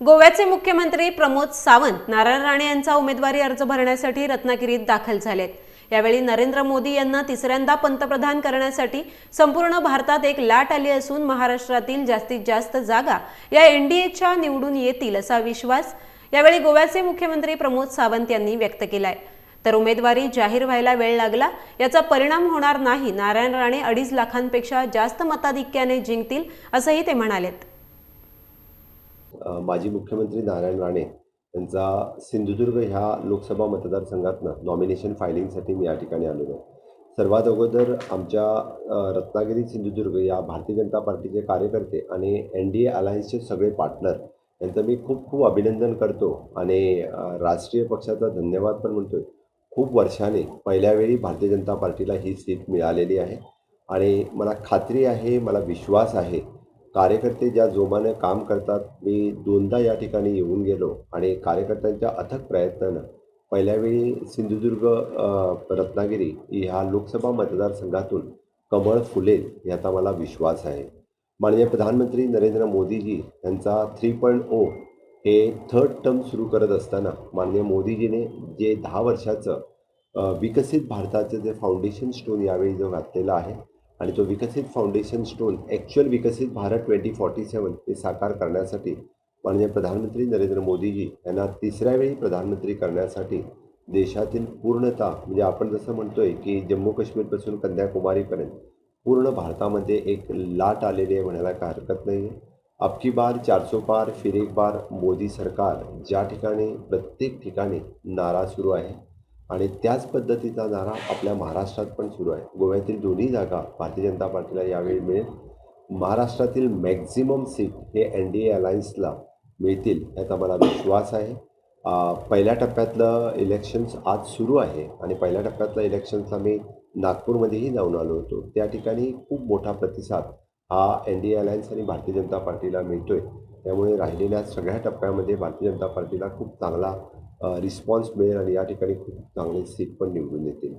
गोव्याचे मुख्यमंत्री प्रमोद सावंत नारायण राणे यांचा उमेदवारी अर्ज भरण्यासाठी रत्नागिरीत दाखल झालेत. यावेळी नरेंद्र मोदी यांना तिसऱ्यांदा पंतप्रधान करण्यासाठी संपूर्ण भारतात एक लाट आली असून महाराष्ट्रातील जास्तीत जास्त जागा या एनडीएच्या निवडून येतील असा विश्वास यावेळी गोव्याचे मुख्यमंत्री प्रमोद सावंत यांनी व्यक्त केलाय. तर उमेदवारी जाहीर व्हायला वेळ लागला याचा परिणाम होणार नाही नारायण राणे अडीच लाखांपेक्षा जास्त मताधिक्याने जिंकतील असंही ते म्हणालेत. माजी मुख्यमंत्री नारायण राणे यांचा सिंधुदुर्ग ह्या लोकसभा मतदारसंघातनं नॉमिनेशन फायलिंगसाठी मी या ठिकाणी आलेलो आहे. सर्वात अगोदर आमच्या रत्नागिरी सिंधुदुर्ग या भारतीय जनता पार्टीचे कार्यकर्ते आणि एन डी ए अलायन्सचे सगळे पार्टनर यांचं मी खूप खूप अभिनंदन करतो आणि राष्ट्रीय पक्षाचा धन्यवाद पण म्हणतोय. खूप वर्षाने पहिल्या वेळी भारतीय जनता पार्टीला ही सीट मिळालेली आहे आणि मला खात्री आहे मला विश्वास आहे कार्यकर्ते ज्या जोमाने काम करतात मी दोनदा या ठिकाणी येऊन गेलो आणि कार्यकर्त्यांच्या अथक प्रयत्नानं. पहिल्या वेळी सिंधुदुर्ग रत्नागिरी ह्या लोकसभा मतदारसंघातून कमळ फुलेल याचा मला विश्वास आहे. माननीय प्रधानमंत्री नरेंद्र मोदीजी यांचा थ्री पॉईंट ओ हे थर्ड टर्म सुरू करत असताना माननीय मोदीजीने जे दहा वर्षाचं विकसित भारताचं जे फाउंडेशन स्टोन यावेळी जो घातलेला आहे आणि तो विकसित फाउंडेशन स्टोन ॲक्च्युअल विकसित भारत ट्वेंटी फॉर्टी सेवन हे साकार करण्यासाठी माननीय प्रधानमंत्री नरेंद्र मोदीजी यांना तिसऱ्या वेळी प्रधानमंत्री करण्यासाठी देशातील पूर्णता म्हणजे आपण जसं म्हणतोय की जम्मू काश्मीरपासून कन्याकुमारीपर्यंत पूर्ण भारतामध्ये एक लाट आलेली आहे म्हणायला काय हरकत नाही आहे अबकी बार चारसो पार फिरेक बार मोदी सरकार ज्या ठिकाणी प्रत्येक ठिकाणी नारा सुरू आहे आणि त्याच पद्धतीचा नारा आपल्या महाराष्ट्रात पण सुरू आहे. गोव्यातील दोन्ही जागा भारतीय जनता पार्टीला यावेळी मिळेल. महाराष्ट्रातील मॅक्झिमम सीट हे एन डी ए अलायन्सला मिळतील याचा मला विश्वास आहे. पहिल्या टप्प्यातलं इलेक्शन्स आज सुरू आहे आणि पहिल्या टप्प्यातलं इलेक्शन्सला मी नागपूरमध्येही जाऊन आलो होतो. त्या ठिकाणी खूप मोठा प्रतिसाद हा एन डी ए अलायन्स आणि भारतीय जनता पार्टीला मिळतो आहे त्यामुळे राहिलेल्या सगळ्या टप्प्यामध्ये भारतीय जनता पार्टीला खूप चांगला रिस्पॉन्स मिळेल आणि या ठिकाणी खूप चांगले सीट पण निवडून येतील.